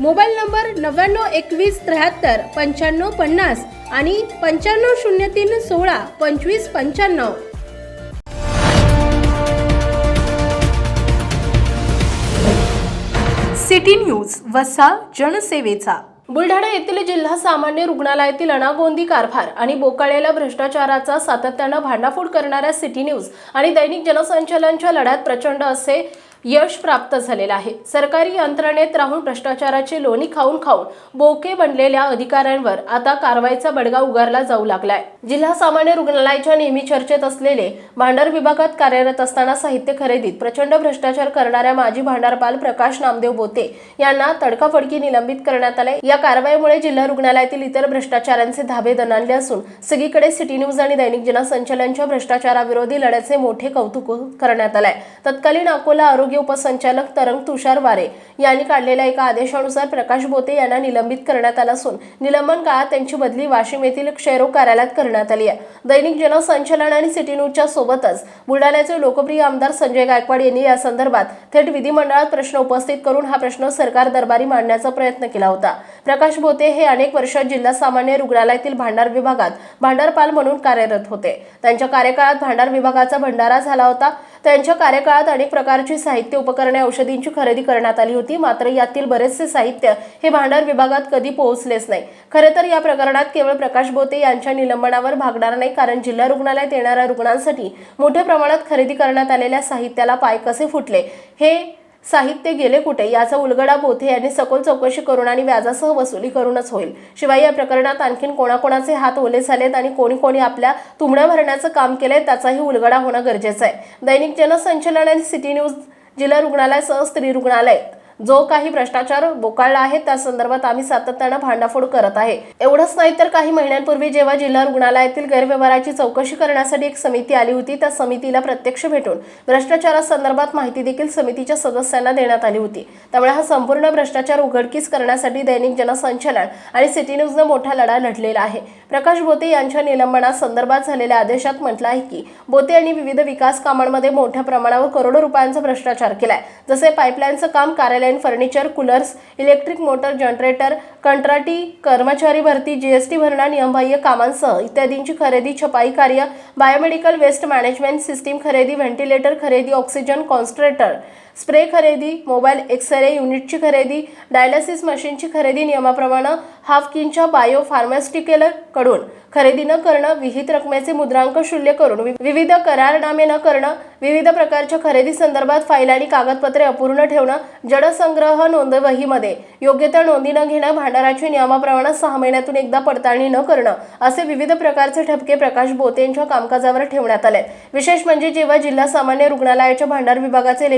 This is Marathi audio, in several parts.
मोबाईल नंबर नव्याण्णव एकवीस त्र्याहत्तर पंच्याण्णव पन्नास आणि पंच्याण्णव शून्य तीन सोळा पंचवीस पंच्याण्णव. सिटी न्यूज वसा जनसेवेचा. बुलढाणा येथील जिल्हा सामान्य रुग्णालयातील अनागोंदी कारभार आणि बोकाळलेल्या भ्रष्टाचाराचा सातत्यानं भांडाफोड करणाऱ्या सिटी न्यूज आणि दैनिक जनसंचालनच्या लढ्यात प्रचंड असे यश प्राप्त झालेलं आहे. सरकारी यंत्रणेत राहून भ्रष्टाचाराची लोणी खाऊन खाऊन बोके बनलेल्या अधिकाऱ्यांवर आता कारवाईचा बडगा उगारला जाऊ लागलाय. जिल्हा सामान्य रुग्णालयाच्या नेहमी चर्चेत असलेले भांडार विभागात कार्यरत असताना साहित्य खरेदीत प्रचंड भ्रष्टाचार करणाऱ्या माजी भांडारपाल प्रकाश नामदेव बोते यांना तडकाफडकी निलंबित करण्यात आले या कारवाईमुळे जिल्हा रुग्णालयातील इतर भ्रष्टाचारांचे धाबे दणाणले असून सगळीकडे सिटी न्यूज आणि दैनिक जनसंचालनच्या भ्रष्टाचाराविरोधी लढ्याचे मोठे कौतुक करण्यात आलंय. तत्कालीन अकोला आरोग्य उपसंचालक तरंग तुषार वारे यांनी काढलेल्या एका आदेशानुसार प्रकाश बोते यांना निलंबित करण्यात आलं असून निलंबन काळात त्यांची बदली वाशिम येथील क्षयरोग कार्यालयात करण्यात आली आहे. दैनिक जनसंचालन आणि सिटी न्यूजच्या सोबतच बुलढाण्याचे लोकप्रिय आमदार संजय गायकवाड यांनी या संदर्भात थेट विधिमंडळात प्रश्न उपस्थित करून हा प्रश्न सरकार दरबारी मांडण्याचा प्रयत्न केला होता. प्रकाश बोते हे अनेक वर्ष जिल्हा सामान्य रुग्णालयातील भांडार विभागात भांडारपाल म्हणून कार्यरत होते. त्यांच्या कार्यकाळात भांडार विभागाचा भंडारा झाला होता. त्यांच्या कार्यकाळात अनेक प्रकारची साहित्य उपकरणे औषधींची खरेदी करण्यात आली होती. मात्र यातील बरेचसे साहित्य हे भांडार विभागात कधी पोहोचलेच नाही. खरे तर या प्रकरणात केवळ प्रकाश बोते यांच्या निलंबनावर भागणार नाही कारण जिल्हा रुग्णालयात येणाऱ्या रुग्णांसाठी मोठ्या प्रमाणात खरेदी करण्यात आलेल्या साहित्याला पाय कसे फुटले हे साहित्य गेले कुठे याचा उलगडा बोथे यांनी सखोल चौकशी करून आणि व्याजासह वसुली करूनच होईल. शिवाय या प्रकरणात आणखीन कोणाकोणाचे हात ओले झालेत आणि कोणी कोणी आपल्या तुमड्या भरण्याचं काम केलंय त्याचाही उलगडा होणं गरजेचं आहे. दैनिक जनसंचलन आणि सिटी न्यूज जिल्हा रुग्णालयासह स्त्री रुग्णालय जो काही भ्रष्टाचार बोकाळला आहे त्या संदर्भात आम्ही सातत्यानं भांडाफोड करत आहे. एवढंच नाही तर काही महिन्यांपूर्वी जेव्हा जिल्हा रुग्णालयातील गैरव्यवहाराची चौकशी करण्यासाठी एक समिती आली होती त्या समितीला प्रत्यक्ष भेटून भ्रष्टाचारासंदर्भात माहिती देखील समितीच्या सदस्यांना देण्यात आली होती. त्यामुळे हा संपूर्ण भ्रष्टाचार उघडकीस करण्यासाठी दैनिक जनसंचलन आणि सिटी न्यूजनं मोठा लढा लढलेला आहे. प्रकाश बोते यांच्या निलंबनासंदर्भात झालेल्या आदेशात म्हटलं आहे की बोते यांनी विविध विकास कामांमध्ये मोठ्या प्रमाणावर करोडो रुपयांचा भ्रष्टाचार केलाय. जसे पाईपलाईनचं काम कार्यालय design furniture coolers electric motor generator कंत्राटी कर्मचारी भरती जीएसटी भरणा नियमबाह्य कामांसह इत्यादींची खरेदी छपाई कार्य बायोमेडिकल वेस्ट मॅनेजमेंट सिस्टीम खरेदी व्हेंटिलेटर खरेदी ऑक्सिजन कॉन्स्ट्रेटर. स्प्रे खरेदी मोबाईल एक्सरे युनिटची खरेदी डायलिसिस मशीनची खरेदी नियमाप्रमाणे हाफकिनच्या बायो फार्मास्युटिकलकडून खरेदी न करणं विहित रकमेचे मुद्रांक शूल्य करून विविध करारनामे न करणं विविध प्रकारच्या खरेदी संदर्भात फाईल आणि कागदपत्रे अपूर्ण ठेवणं जडसंग्रह नोंदवहीमध्ये योग्य त्या नोंदी न घेणं भांडाराची नियमाप्रमाणे सहा महिन्यातून एकदा पडताळणी न करणं असे विविध प्रकारचे ठपके प्रकाश बोते यांच्या कामकाजावर ठेवण्यात आले विशेष म्हणजे जेव्हा जिल्हा सामान्य रुग्णालयाच्या भांडार विभागाचे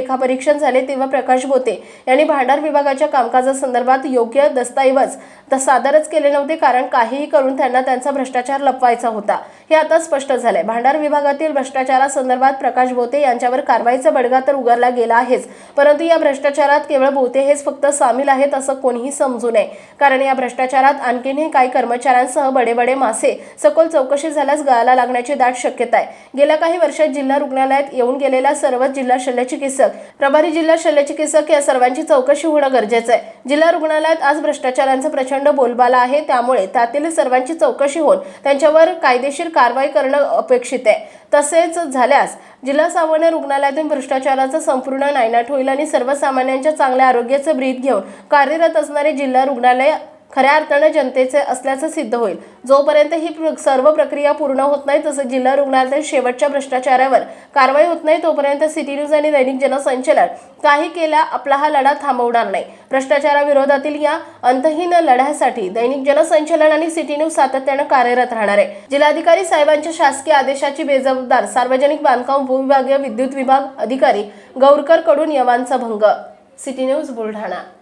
लेखापरीक्षण झाले तेव्हा प्रकाश बोते यांनी भांडार विभागाच्या कामकाजासंदर्भात योग्य दस्तऐवज सादरच केले नव्हते कारण काहीही करून त्यांना त्यांचा भ्रष्टाचार लपवायचा होता. हे आता स्पष्ट झालंय. भांडार विभागातील भ्रष्टाचारासंदर्भात प्रकाश बोते यांच्यावर कारवाईचा बडगा तर उगारला गेला आहेच. परंतु या भ्रष्टाचारात केवळ बोते हेच फक्त सामील आहेत असं कोणीही समजू नये. कारण या भ्रष्टाचारात आणखीनही काही कर्मचाऱ्यांसह बडे बडे मासे सखोल चौकशी झाल्यास गळाला लागण्याची दाट शक्यता आहे. गेल्या काही वर्षात जिल्हा रुग्णालयात येऊन गेलेल्या सर्वच जिल्हा शल्य चिकित्सक प्रभारी जिल्हा शल्यचिकित्सक या सर्वांची चौकशी होणं गरजेचं आहे. जिल्हा रुग्णालयात आज भ्रष्टाचारांचा प्रचंड बोलबाला आहे. त्यामुळे त्यातील सर्वांची चौकशी होऊन त्यांच्यावर कायदेशीर कारवाई करणं अपेक्षित आहे. तसेच झाल्यास जिल्हा सामान्य रुग्णालयातून भ्रष्टाचाराचा संपूर्ण नायनाट होईल आणि सर्वसामान्यांच्या चांगल्या आरोग्याचं ब्रीद घेऊन कार्यरत असणारे जिल्हा रुग्णालय खऱ्या अर्थानं जनतेचे असल्याचं सिद्ध होईल. जोपर्यंत ही प्र- सर्व प्रक्रिया पूर्ण होत नाही तसंच जिल्हा रुग्णालयातील शेवटच्या भ्रष्टाचारावर कारवाई होत नाही तोपर्यंत सिटी न्यूज आणि दैनिक जनसंचलन काही केल्या आपला हा लढा थांबवणार नाही. भ्रष्टाचाराविरोधातील या अंतहीन लढ्यासाठी दैनिक जनसंचलन आणि सिटी न्यूज सातत्यानं कार्यरत राहणार आहे. जिल्हाधिकारी साहेबांच्या शासकीय आदेशाची बेजबाबदार सार्वजनिक बांधकाम भूविभागीय विद्युत विभाग अधिकारी गौरकरकडून नियमांचा भंग. City news Buldhana.